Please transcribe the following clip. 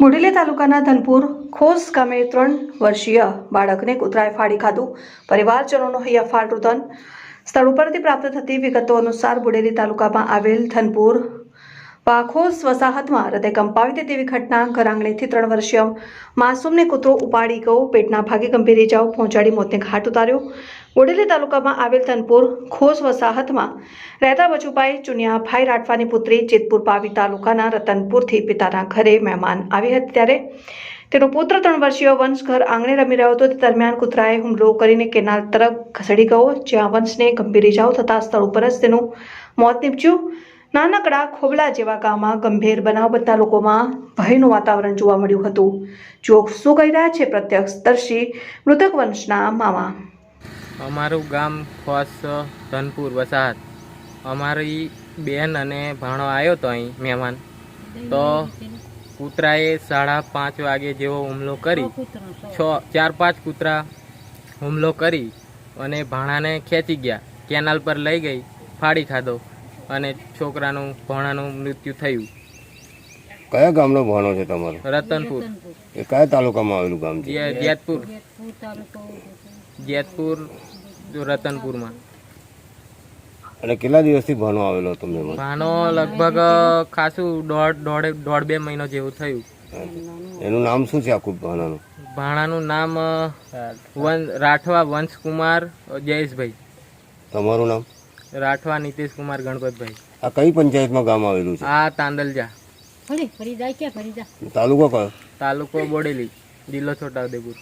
બોડેલી તાલુકાના ધનપુર ખોસ ગામે ત્રણ વર્ષીય બાળકને કૂતરાએ ફાડી ખાધું. પરિવારજનોનો હૈયાફાટ રુદન. સ્થળ ઉપરથી પ્રાપ્ત થતી વિગતો અનુસાર બુડેલી તાલુકામાં આવેલ ધનપુર પાખોસ વસાહતમાં હૃદય કંપાવી દે તેવી ઘટના ઘર આંગણેથી ત્રણ વર્ષીય માસૂમને કૂતરો ઉપાડી ગયો. પેટના ભાગે ગંભીર ઇજાઓ પહોંચાડી મોતને ઘાટ ઉતાર્યો. બોડેલી તાલુકામાં આવેલ તનપુર ખોસ વસાહતમાં રહેતા બચુભાઈ ચુનિયાભાઈ રાઠવાની પુત્રી જેતપુર પાવી તાલુકાના રતનપુરથી પિતાના ઘરે મહેમાન આવી હતી ત્યારે તેનો પુત્ર ત્રણ વર્ષીય વંશ ઘર આંગણે રમી રહ્યો હતો. તે દરમિયાન કૂતરાએ હુમલો કરીને કેનાલ તરફ ખસેડી ગયો, જ્યાં વંશને ગંભીર ઇજાઓ થતા સ્થળ ઉપર જ તેનું મોત નીપજ્યું. નાનકડા ખોબલા જેવા ગામમાં ગંભીર બનાવ બનતા લોકોમાં ભયનું વાતાવરણ જોવા મળ્યું હતું. જો શું કહી રહ્યા છે પ્રત્યક્ષદર્શી મૃતક વંશના મામા. અમારું ગામ ખોસ ધનપુર વસાહત. અમારી બેન અને ભાણો આવ્યો તો અહીં મહેમાન. તો કૂતરાએ સાડા પાંચ વાગે જેવો હુમલો કરી, છ, ચાર, પાંચ કૂતરા હુમલો કરી અને ભાણાને ખેંચી ગયા. કેનાલ પર લઈ ગઈ, ફાડી ખાધો. અને છોકરાનું ભાણાનું મૃત્યુ થયું. કયા ગામનો ભણો છે તમારો? રતનપુર. એ કયા તાલુકામાં આવેલું ગામ છે? જેતપુર. જેતપુર જો રતનપુરમાં. અને કેટલા દિવસથી ભણો આવેલો હતો મેં ભાણો લગભગ ખાસું દોઢ દોઢ દોઢ બે મહિનો જેવું થયું. એનું નામ શું છે આખું ભાણાનું? ભાણાનું નામ વન- રાઠવા વંશકુમાર જયેશભાઈ. તમારું નામ? રાઠવા નીતિશકુમાર ગણપતભાઈ. આ કઈ પંચાયતમાં ગામ આવેલું છે? આ તાંદલજા. તાલુકો કયો? તાલુકો બોડેલી જિલ્લો છોટાઉદેપુર.